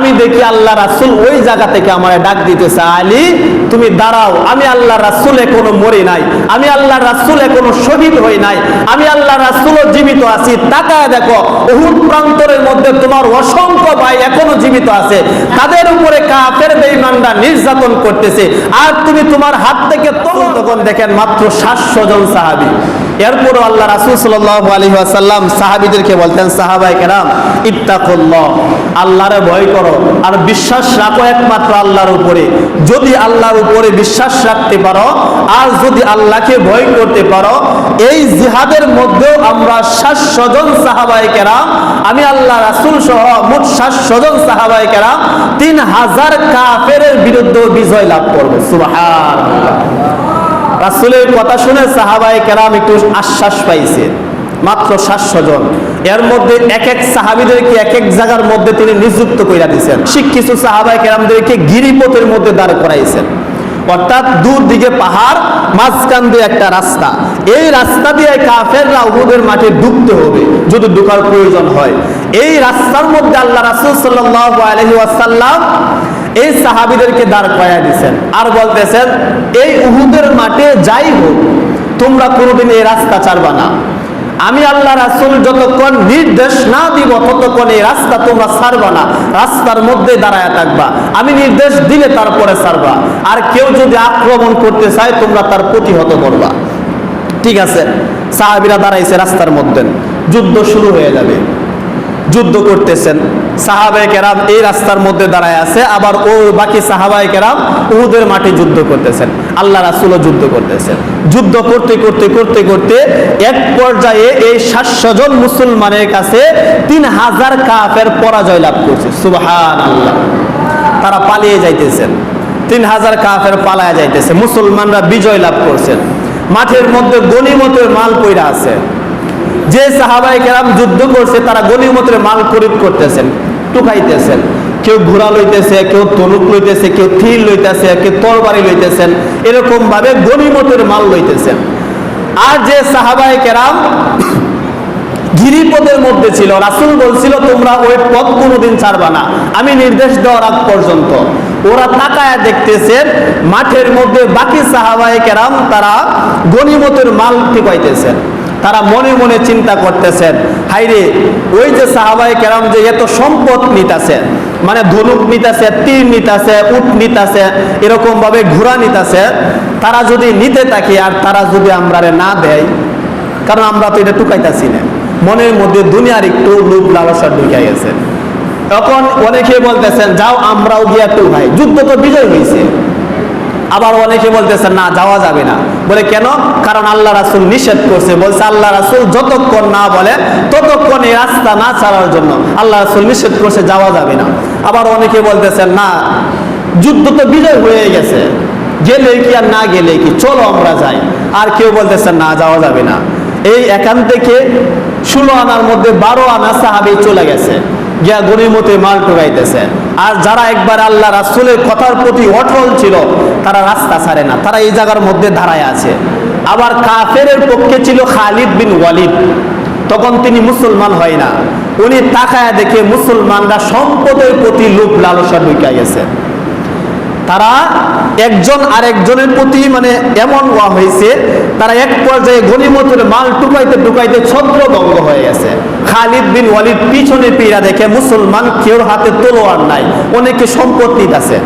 আমি দেখি আল্লাহ রাসুল ওই জায়গা থেকে আমার ডাক দিতেছে, আলী, তুমি দাঁড়াও, আমি আল্লাহ রাসুল এখনও মরি নাই, আমি আল্লাহ রাসুল এখনও শহীদ হই নাই, আমি আল্লাহ রাসুলও জীবিত আছি। তাকায় দেখো, উহুদ প্রান্তরের মধ্যে তোমার অসংখ্য ভাই এখনও জীবিত আছে। তাদের উপরে কাফের বেঈমানরা নির্যাতন করতেছে। আর তুমি তোমার হাত থেকে তখন তখন দেখেন মাত্র সাতশো জন সাহাবি। এরপরও আল্লাহ রাসুল সাল্লাহ আলী আসাল্লাম সাহাবিদেরকে বলতেন সাহাবাই কেরাম, ইত্তাকুল্লাহ, আল্লাহরে ভয় করো আর বিশ্বাস রাখো একমাত্র আল্লাহর উপরে। যদি আল্লাহর উপরে বিশ্বাস রাখতে পারো আর যদি আল্লাহকে ভয় করতে পারো, এই জিহাদের মধ্যেও আমরা সাতশো জন সাহাবাই কেরাম, আমি আল্লাহ রাসুল সহ মোট সাতশো জন সাহাবাই কেরাম, তিন হাজার কাফের বিরুদ্ধে বিজয় লাভ করব। সুবাহ রাসুলের কথা শুনে সাহাবাই কেরাম একটু আশ্বাস পাইছে। মাত্র সাতশো জন। এর মধ্যে এক এক সাহাবিদেরকে এক এক জায়গার মধ্যে তিনি নিযুক্ত কইরা দিয়েছেন শিখ কিছু সাহাবাই কেরামদেরকে গিরিপথের মধ্যে দাঁড় করাইছেন। অর্থাৎ দূর দিকে পাহাড়, মাঝখান দিয়ে একটা রাস্তা। এই রাস্তা দিয়ে কাফেররা উহুদের মাঠে ঢুকতে হবে, যদি ঢুকার প্রয়োজন হয়। এই রাস্তার মধ্যে আল্লাহ রাসুল সাল্লাহ আলহি ওয়াসাল্লাম এই সাহাবিদেরকে দাঁড় করাই দিচ্ছেন আর বলতেছেন, এই উহুদের মাঠে যাই হোক, তোমরা কোনোদিন এই রাস্তা ছাড়বা না। আমি আল্লাহ রাসুল যতক্ষণ নির্দেশ না দিব, ততক্ষণ এই রাস্তা তোমরা ছাড়বা না। রাস্তার মধ্যে দাঁড়ায় থাকবা। আমি নির্দেশ দিলে তারপরে ছাড়বা। আর কেউ যদি আক্রমণ করতে চায়, তোমরা তার প্রতিহত করবা। ঠিক আছে, সাহাবিরা দাঁড়াইছে রাস্তার মধ্যে। যুদ্ধ শুরু হয়ে যাবে। যুদ্ধ করতেছেন। সাহাবাই কেরাম এই রাস্তার মধ্যে দাঁড়ায় আছে, আবার ও বাকি সাহাবাই কেরাম উহুদের মাঠে যুদ্ধ করতেছেন। আল্লাহ রাসুলও যুদ্ধ করতেছেন। যুদ্ধ করতে করতে করতে করতে এক পর্যায়ে এই সাতশো জন মুসলমানের কাছে তিন হাজার কাফের পরাজয় লাভ করছে। সুবহান আল্লাহ তারা পালিয়ে যাইতেছেন। তিন হাজার কাফের পালায় যাইতেছে। মুসলমানরা বিজয় লাভ করছেন। মাঠের মধ্যে গনিমতের মাল পইরা আছে। যে সাহাবাই কেরাম যুদ্ধ করছে, তারা গনিমতের মাল খরিদ করতেছেন, টুকাইতেছেন। কেউ ঘোড়া লইতেছে, কেউ তনুক লইতেছে, কেউ থিল লইতেছে, কেউ তরবারি লইতেছেন। এরকম ভাবে গনিমতের মাল লইতেছেন। আর যে সাহাবাই কেরাম গিরিপথের মধ্যে ছিল, রাসুল বলছিল, তোমরা ওই পথ কোনোদিন ছাড়বা না। আমি নির্দেশ দেওয়ার আগ পর্যন্ত। ওরা তাকায় দেখতেছেন, মাঠের মধ্যে বাকি সাহাবাই কেরাম তারা গনিমতের মাল টিকাইতেছেন তারা মনে মনে চিন্তা করতেছেন হাইরে ওই যে সাহাবাই কেরাম যে এত সম্পদ নিতাছে মানে ধনুক নিতাছে, তীর নিতাছে, উট নিতাছে এরকম ভাবে ঘোড়া নিতাছে, তারা যদি নিতে থাকি আর তারা যদি আমরা না দেয়, কারণ আমরা তো এটা টুকাইতাছি না। মনের মধ্যে দুনিয়ার একটু লোভ লালসা ঢুকে গেছে তখন অনেকে বলতেছেন, যাও আমরাও গিয়া একটু ভাই যুদ্ধ তো বিজয় হয়েছে আবার অনেকে বলতেছেন না, যাওয়া যাবে না। বলে, কেন? কারণ আল্লাহ রাসুল নিষেধ করছে। বলছে, আল্লাহ রাসুল যতক্ষণ না বলে, ততক্ষণ এই রাস্তা না ছাড়ার জন্য আল্লাহ রাসুল নিষেধ করছে, যাওয়া যাবে না। আবার অনেকে বলতেছেন না, যুদ্ধ তো বিজয় হয়ে গেছে। গেলে কি আর না গেলে কি? চলো আমরা যাই। আর কেউ বলতেছেন না, যাওয়া যাবে না। এই এখান থেকে ষোলো আনার মধ্যে বারো আনা সাহাবি চলে গেছে, গিয়া গণিমতে মাল টোকাইতেছে আর যারা একবার আল্লাহ রাসুলের কথার প্রতি অটল ছিল, তারা রাস্তা ছাড়ে না, তারা এই জায়গার মধ্যে দাঁড়ায় আছে। আবার কাফের পক্ষে ছিল খালিদ বিন ওয়ালিদ। তখন তিনি মুসলমান হয় না। উনি তাকায় দেখে মুসলমানরা সম্পদের প্রতি লোভ লালসা ঢুকে গেছে। তারা একজন আর একজনের প্রতি মানে এমন ওয়া হয়েছে, তারা এক পর্যায়ে গনিমতের মাল টুকাইতে টুকাইতে ছত্রভঙ্গ হয়ে গেছে। খালিদ বিন ওয়ালিদ পিছনে পীড়া দেখে মুসলমান কেউ হাতে তলোয়ার নাই, অনেকে সম্পদ নিতেছে,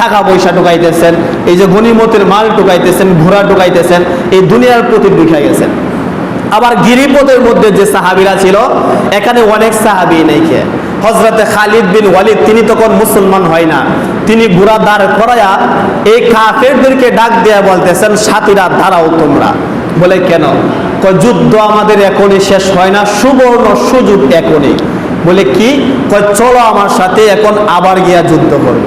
টাকা পয়সা ঢুকাইতেছেন, এই যে গনিমতের মাল টুকাইতেছেন ঘোড়া টুকাইতেছেন এই দুনিয়ার প্রতি ঢুকে গেছেন। আবার গিরিপথের মধ্যে যে সাহাবিরা ছিল, এখানে অনেক সাহাবি নেই খেয়ে। হজরতে খালিদ বিন ওয়ালিদ, তিনি তখন মুসলমান হয় না। তিনি ঘোড়া দাঁড় করায়া এই কাফেরদেরকে ডাক দেয়া বলতেছেন, সাথীরা, দাঁড়াও তোমরা। বলে, কেন? যুদ্ধ আমাদের এখনই শেষ হয় না, সুবর্ণ সুযোগ এখনই। বলে, কি? চলো আমার সাথে এখন আবার গিয়া যুদ্ধ করব।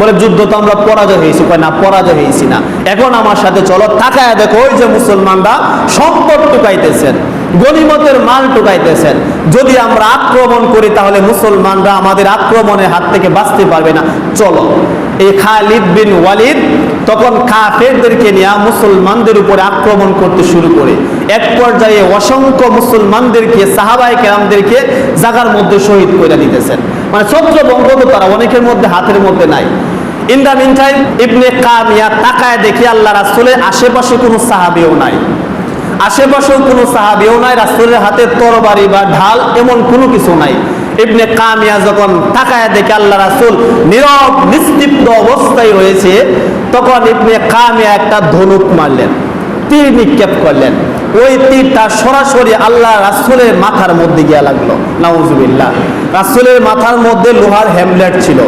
বলে, যুদ্ধ তো আমরা পরাজয় হয়েছি। কয়, না, পরাজয় হয়েছি না। এখন আমার সাথে চলো, তাকায় দেখো, ওই যে মুসলমানরা সম্পদ টুকাইতেছেন। গনিমতের মাল টুকাইতেছেন। যদি আমরা আক্রমণ করি, তাহলে মুসলমানরা আমাদের আক্রমণের হাত থেকে বাঁচতে পারবে না। চলো, এই খালিদ বিন ওয়ালিদ তখন কাফেরদেরকে নিয়ে মুসলমানদের উপরে আক্রমণ করতে শুরু করে। এক পর্যায়ে অসংখ্য মুসলমানদেরকে সাহাবাই কেরামদেরকে জাগার মধ্যে শহীদ করে দিতেছেন। মানে ছত্রভঙ্গ তো তারা অনেকের মধ্যে, হাতের মধ্যে নাই। ইন দা মিন টাইম ইবনে কামিয়া তাকায় দেখি আল্লাহ রাসূলের আশেপাশে কোনো সাহাবিও নাই। আশেপাশেও কোনো সাহাবিও নাই, রাসূলের হাতে তরবারি বা ঢাল এমন কোনো কিছু নাই। ইবনে কামিয়া যখন তাকায় দেখে আল্লাহ রাসূল নীরব, নিস্তব্ধ অবস্থায় রয়েছে, তখন ইবনে কামিয়া একটা ধনুক মারলেন, তীর নিক্ষেপ করলেন। ওই তীরটা সরাসরি আল্লাহ রাসূলের মাথার মধ্যে গিয়ে লাগল। নাউজুবিল্লাহ। রাসূলের মাথার মধ্যে লোহার হ্যামলেট ছিল।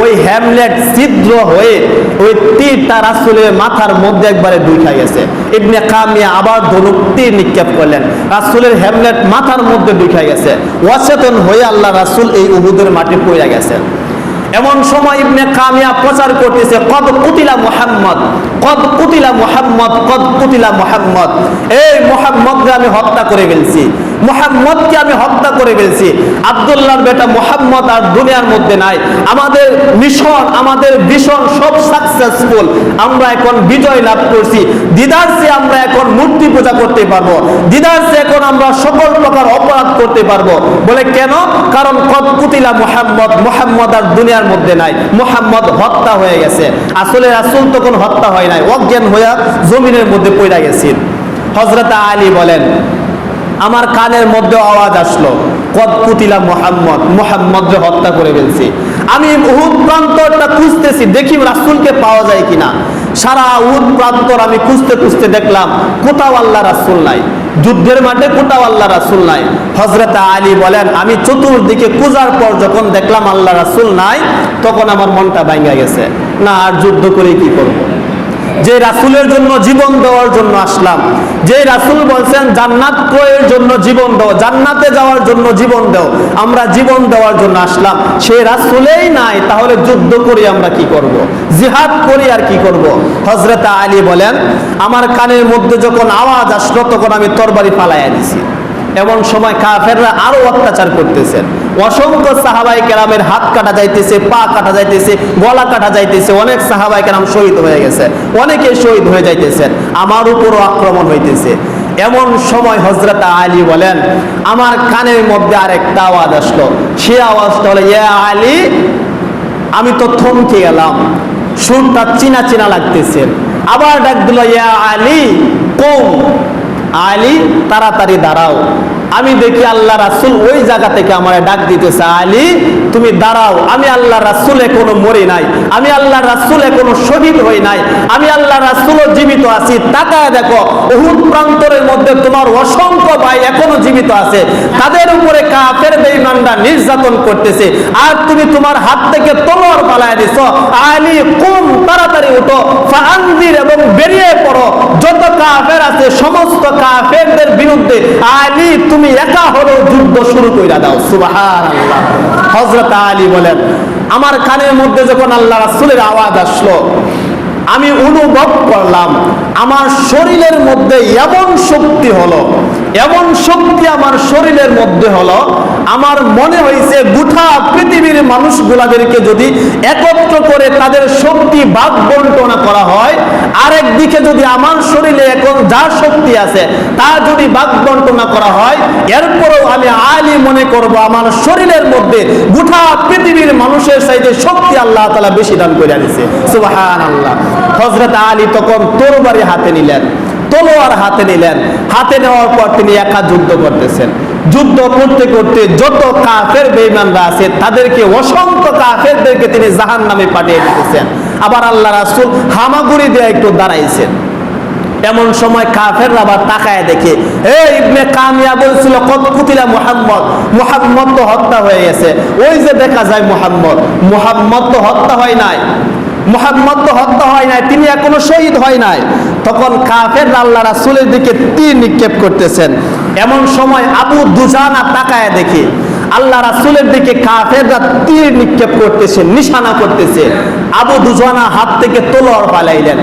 ওই হ্যামলেট ছিদ্র হয়ে ওই তীরটা রাসুলের মাথার মধ্যে একবারে ঢুকে গেছে। ইবনে কামিয়া আবার ধনুক তীর নিক্ষেপ করলেন। রাসুলের হ্যামলেট মাথার মধ্যে ঢুকে গেছে। অচেতন হয়ে আল্লাহ রাসুল এই উহুদের মাটি পড়ে গেছেন এমন সময় ইবনে কামিয়া প্রচার করতেছে, কদ কুতিলা মুহাম্মদ, কদ কুতিলা মুহাম্মদ, কদ কুতিলা মুহাম্মদ, এই মুহাম্মদকে আমি হত্যা করে ফেলছি। মুহাম্মদকে আমি হত্যা করে ফেলছি। আব্দুল্লাহর বেটা মুহাম্মদ আর দুনিয়ার মধ্যে নাই। আমাদের মিশন আমাদের ভীষণ সব সাকসেসফুল আমরা এখন বিজয় লাভ করছি। দিদার সে আমরা এখন মূর্তি পূজা করতে পারব। দিদার সে এখন আমরা সকল প্রকার অপরাধ করতে পারব। বলে কেন? কারণ কদ কুতিলা মোহাম্মদ, মুহাম্মদ আর দুনিয়ার মধ্যে নাই। মোহাম্মদ হত্যা হয়ে গেছে। আসলে রাসূল তখন হত্যা হয় নাই। অজ্ঞান হইয়া জমিনের মধ্যে পড়ে গেছেন। হযরত আলী বলেন আমার কানের মধ্যে আওয়াজ আসলো, কদ কুতিলা মোহাম্মদ, মোহাম্মদকে হত্যা করে ফেলছি। আমি উহুদ প্রান্তরটা খুঁজতেছি, দেখি রাসূলকে পাওয়া যায় কিনা। সারা উহুদ প্রান্তর আমি খুঁজতে খুঁজতে দেখলাম, কোথাও আল্লাহ রাসূল নাই। যুদ্ধের মাঠে কোথাও আল্লাহ রাসুল নাই। হযরত আলী বলেন, আমি চতুর্দিকে খুঁজার পর যখন দেখলাম আল্লাহ রাসূল নাই, তখন আমার মনটা ভাঙ্গা গেছে। না, আর যুদ্ধ করে কি করব। যে রাসূলের জন্য জীবন দেওয়ার জন্য আসলাম যে রাসূল বলছেন, জান্নাত ক্রয়ের জন্য জীবন দাও, জান্নাতে যাওয়ার জন্য জীবন দাও, আমরা জীবন দেওয়ার জন্য আসলাম সে রাসুলেই নাই, তাহলে যুদ্ধ করি আমরা কি করব। জিহাদ করি আর কি করব। হযরত আলী বলেন, আমার কানের মধ্যে যখন আওয়াজ আসলো, তখন আমি তরবারি পালাইয়া দিছি এমন সময় কাফেররা আরও অত্যাচার করতেছেন অসংখ্য সাহাবাই কেরামের হাত কাটা যাইতেছে, পা কাটা যাইতেছে, গলা কাটা যাইতেছে, অনেক সাহাবাই কেরাম শহীদ হয়ে গেছে, অনেকে শহীদ হয়ে যাইতেছেন আমার উপরও আক্রমণ হইতেছে। এমন সময় হজরত আলী বলেন, আমার কানের মধ্যে আরেকটা আওয়াজ আসলো। সে আওয়াজটা হলো আলী, আমি তো থমকে গেলাম। সুরটা চিনা চিনা লাগতেছে। আবার ডাক দিল, ইয়া আলী, কম। আলী তাড়াতাড়ি দাঁড়াও। আমি দেখি আল্লাহ রাসুল ওই জায়গা থেকে আমার ডাক দিতেছে, আলী, তুমি দাঁড়াও, আমি আল্লাহ রাসুল এখনও মরি নাই, আমি আল্লাহ রাসুল এখনও শহীদ হই নাই, আমি আল্লাহ রাসুলও জীবিত আছি, তাকায় দেখো, উহুদ প্রান্তরের মধ্যে তোমার অসংখ্য ভাই এখনও জীবিত আছে, তাদের উপরে কাফের বেঈমানরা নির্যাতন করতেছে, আর তুমি তোমার হাত থেকে তলোয়ার পালায় দিছ, আলী, কুম, তাড়াতাড়ি উঠো, ফাআনজির এবং বেরিয়ে পড়ো, যত কাফের আছে, সমস্ত কাফেরদের বিরুদ্ধে, আলী, তুমি একা হলো যুদ্ধ শুরু কইরা দাও, সুবহানাল্লাহ। হযরত আলী বলেন, আমার কানের মধ্যে যখন আল্লাহ রাসূলের আওয়াজ আসলো, আমি অনুভব করলাম, আমার শরীরের মধ্যে এমন শক্তি হলো, এমন শক্তি আমার শরীরের মধ্যে হলো, আমার মনে হয়েছে গোটা পৃথিবীর মানুষগুলাদেরকে যদি একত্র করে তাদের শক্তি ভাগ বন্টনা করা হয়, আরেক দিকে যদি আমার এখন যা শক্তি আছে তা যদি ভাগ বন্টনা করা হয়, এরপরেও আমি আলী মনে করব, আমার শরীরের মধ্যে গোটা পৃথিবীর মানুষের চাইতে শক্তি আল্লাহ তালা বেশি দান করে আনিছে সুবাহান আল্লাহ হজরত আলী তখন তরবারি হাতে নিলেন, তলোয়ার হাতে নিলেন। হাতে নেওয়ার পর তিনি একা যুদ্ধ করতেছেন। যুদ্ধ করতে করতে যত কাফের বেইমানরা আছে, তাদেরকে অসংখ্য কাফেরদেরকে তিনি জাহান নামে পাঠিয়ে দিতেছেন আবার আল্লাহ রাসুল হামাগুড়ি দিয়ে একটু দাঁড়াইছেন। এমন সময় কাফের আবার তাকায় দেখে, এই ইবনে কামিয়া বলছিল, কত কুতিলা মুহাম্মদ? মুহাম্মদ তো হত্যা হয়ে গেছে। ওই যে দেখা যায় মুহাম্মদ মুহাম্মদ তো হত্যা হয় নাই। মুহাম্মদ তো হত্যা হয় নাই, তিনি এখনও শহীদ হয় নাই। তখন কাফের আল্লাহ রাসূলের দিকে তীর নিক্ষেপ করতেছেন। এমন সময় আবু দুজানা তাকায় দেখে, আল্লাহ রাসূলের দিকে কাফেররা তীর নিক্ষেপ করতেছে, নিশানা করতেছে। আবু দুজানা হাত থেকে তলোয়ার পালাইলেন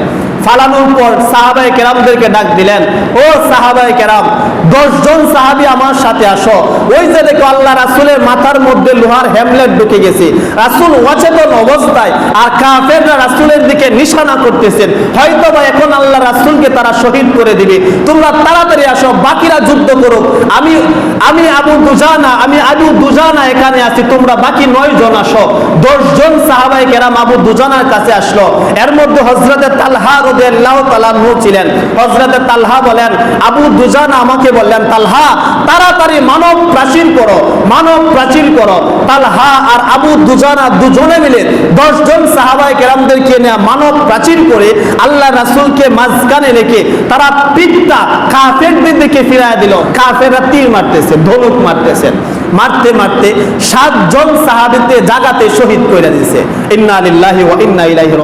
ফালানোর পর সাহাবাই কেরামদেরকে ডাক দিলেন, ও সাহাবাই কেরাম, দশজন সাহাবি আমার সাথে আসো। ওই যে দেখো আল্লাহ রাসুলের মাথার মধ্যে লোহার হ্যামলেট ঢুকে গেছে। রাসুল অচেতন অবস্থায় আর কাফেররা রাসুলের দিকে নিশানা করতেছেন। হয়তো বা এখন আল্লাহ রাসুলকে তারা শহীদ করে দিবে। তোমরা তাড়াতাড়ি আসো, বাকিরা যুদ্ধ করুক। আমি আমি আবু দুজানা, আমি আবু দুজানা এখানে আছি, তোমরা বাকি নয় জন আসো। দশ জন সাহাবাই কেরাম আবু দুজানার কাছে আসলো। এর মধ্যে হজরতে তালহা ছিলেন। হজরতে তালহা বলেন, আবু দুজানা আমাকে বললেন, তালহা, তাড়াতাড়ি মানব করো মানব করো তালহা আর আবু দুজানা মিলে দশ জন সাহাবাই কেরামদেরকে মানব করে আল্লাহ রাসূলকে মাঝখানে রেখে তারা পিঠটা কাফেরদের দিকে দিল। কাফেররা তীর মারতেছে, ধনুক মারতেছেন মারতে মারতে সাতজন সাহাবিতে জাগাতে শহীদ করে দিছে ইন্না লিল্লাহি ওয়া ইন্না ইলাইহি